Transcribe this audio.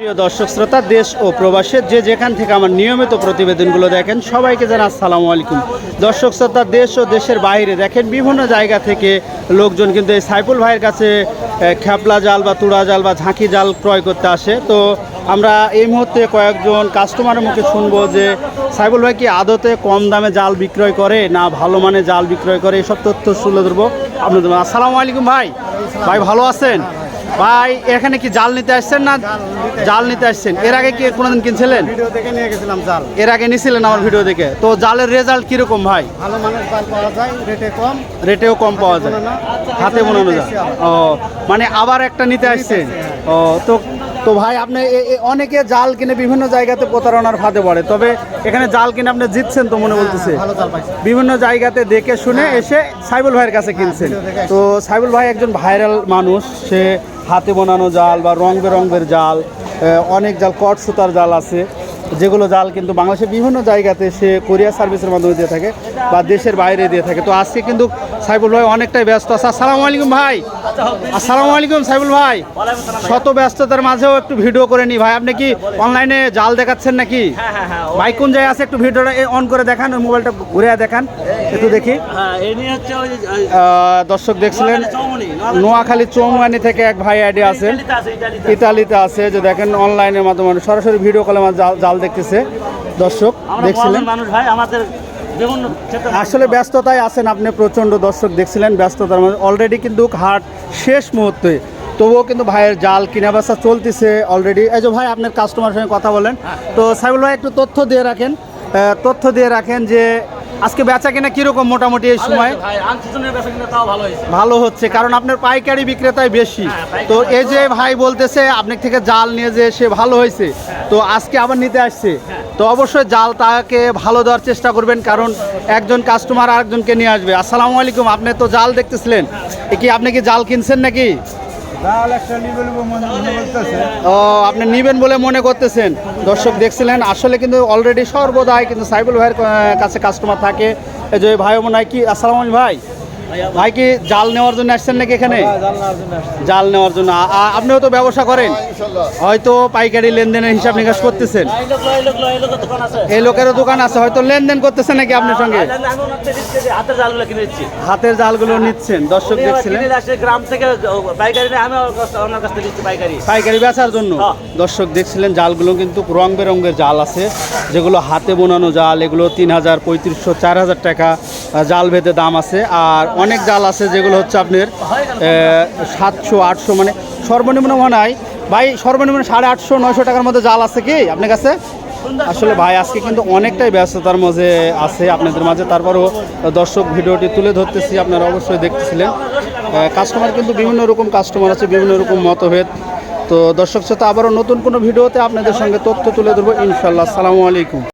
প্রিয় দর্শক শ্রোতা, দেশ ও প্রবাসের যে যেখান থেকে আমার নিয়মিত প্রতিবেদনগুলো দেখেন, সবাইকে জানা আসসালামু আলাইকুম। দর্শক শ্রোতা, দেশ ও দেশের বাইরে দেখেন, বিভিন্ন জায়গা থেকে লোকজন কিন্তু এই সাইফুল ভাইয়ের কাছে খ্যাপলা জাল বা তুড়া জাল বা ঝাঁকি জাল ক্রয় করতে আসে। তো আমরা এই মুহূর্তে কয়েকজন কাস্টমারের মুখে শুনব যে, সাইফুল ভাই কি আদতে কম দামে জাল বিক্রয় করে না ভালো মানে জাল বিক্রয় করে? এসব তথ্য তুলে ধরবো আপনাদের আসসালামু আলাইকুম ভাই। ভাই, ভালো আছেন? ভাই এখানে কি জাল নিতে আসছেন না জাল নিতে আসছেন? এর আগে কি কোনোদিন কিনছিলেন? ভিডিও দেখে নিয়ে গেছিলাম জাল। এর আগে নিছিলেন আমার ভিডিও দেখে। তো জালের রেজাল্ট কীরকম ভাই? ভালো মানের জাল পাওয়া যায় রেটে কম। রেটেও কম পাওয়া যায়। হাতে বোনানো যায়। ও মানে আবার একটা নিতে আসছেন? ও তো তো ভাই আপনি অনেকে জাল কিনে বিভিন্ন জায়গাতে প্রতারণার ফাঁদে পড়ে। তবে এখানে জাল কিনে আপনি জিতছেন তো মনে বলতেছে? ভালো জাল পাইছি। বিভিন্ন জায়গাতে দেখে শুনে এসে সাইবুল ভাইয়ের কাছে কিনছেন। তো সাইবুল ভাই একজন ভাইরাল মানুষ। সে হাতে বোনানো জাল বা রং বেরঙের জাল অনেক জাল কট সুতার জাল আছে। যেগুলো জাল কিন্তু বাংলাদেশের বিভিন্ন জায়গাতে সে কোরিয়ার সার্ভিসের মাধ্যমে দিয়ে থাকে বা দেশের বাইরে দিয়ে থাকে। তো আজকে কিন্তু সাইবুল ভাই অনেকটাই ব্যস্ত আছে। আসসালামু আলাইকুম ভাই। আসসালামু আলাইকুম সাইবুল ভাই। শত ব্যস্ততার মাঝেও একটু ভিডিও করে নি ভাই। আপনি কি অনলাইনে জাল দেখাচ্ছেন নাকি? ভাই কোন জায়গায় আছে একটু ভিডিওটা অন করে দেখান ওই মোবাইলটা ঘুরে দেখান একটু দেখি। হ্যাঁ দর্শক দেখছিলেন। নোয়াখালী চৌমানি থেকে এক ভাই আইডি আছে, ইতালিতে আছে যে দেখেন অনলাইনের মাধ্যমে সরাসরি ভিডিও কলে জাল জাল দেখতেছে। দর্শক দেখছিলেন? মানুষ ভাই আমাদের আসলে ব্যস্ততায় আছেন আপনি প্রচণ্ড দর্শক দেখছিলেন ব্যস্ততার মধ্যে অলরেডি কিন্তু হাট শেষ মুহূর্তে। তবুও কিন্তু ভাইয়ের জাল কিনা বেচা চলতেছে অলরেডি এই যে ভাই আপনার কাস্টমার সঙ্গে কথা বলেন। তো সাইবুল ভাই একটু তথ্য দিয়ে রাখেন। তথ্য দিয়ে রাখেন যে আজকে বেচা কিনা কীরকম মোটামুটি এই সময়? ভালো হচ্ছে কারণ আপনার পাইকারি বিক্রেতাই বেশি। হ্যাঁ, তো এই যে ভাই বলতেছে আপনার থেকে জাল নিয়ে যে সে ভালো হয়েছে তো আজকে আবার নিতে আসছে। তো অবশ্যই জাল তাকে ভালো দেওয়ার চেষ্টা করবেন কারণ একজন কাস্টমার আরেকজনকে নিয়ে আসবে। আসসালামু আলাইকুম আপনি তো জাল দেখতেছিলেন। কি আপনি কি জাল কিনছেন নাকি? ও, আপনি নিবেন বলে মনে করতেছেন। দর্শক দেখছিলেন, আসলে কিন্তু অলরেডি সর্বদাই কিন্তু সাইবুল ভাইয়ের কাছে কাস্টমার থাকে। যে ভাই মনে হয় কি? আসসালাম ভাই। ভাই কি জাল নেওয়ার জন্য আসছেন নাকি এখানে? জাল নেওয়ার জন্য আসছি জাল নেওয়ার জন্য। আপনিও তো ব্যবসা করেন। হয়তো পাইকারি লেনদেনের হিসাব নিকাশ করতেছেন। এই লোকেরও দোকান আছে। হয়তো লেনদেন করতেছেন নাকি আপনার সঙ্গে? হাতের জালগুলো নিচ্ছেন। দর্শক দেখছিলেন। গ্রাম থেকে পাইকারি বেচার জন্য। হ্যাঁ। দর্শক দেখছিলেন জালগুলো কিন্তু রং বেরঙের জাল আছে যেগুলো হাতে বোনানো জাল এগুলো তিন হাজার পঁয়ত্রিশশো চার হাজার টাকা। জাল ভেদে দাম আছে। আর অনেক জাল আছে যেগুলো হচ্ছে আপনার সাতশো, আটশো মানে সর্বনিম্ন মনে হয়। ভাই, সর্বনিম্ন সাড়ে আটশো, নয়শো টাকার মধ্যে জাল আছে কি আপনার কাছে? আসলে ভাই, আজকে কিন্তু অনেকটাই ব্যস্ততার মাঝে আছে আপনাদের মাঝে। তারপরও দর্শক ভিডিওটি তুলে ধরতেছি, আপনারা অবশ্যই দেখতেছিলেন। কাস্টমার কিন্তু বিভিন্ন রকম কাস্টমার আছে, বিভিন্ন রকম মতভেদ। তো দর্শক সাথে আবারও নতুন কোনো ভিডিওতে আপনাদের সঙ্গে তথ্য তুলে ধরবো ইনশাল্লাহ আসসালামু আলাইকুম।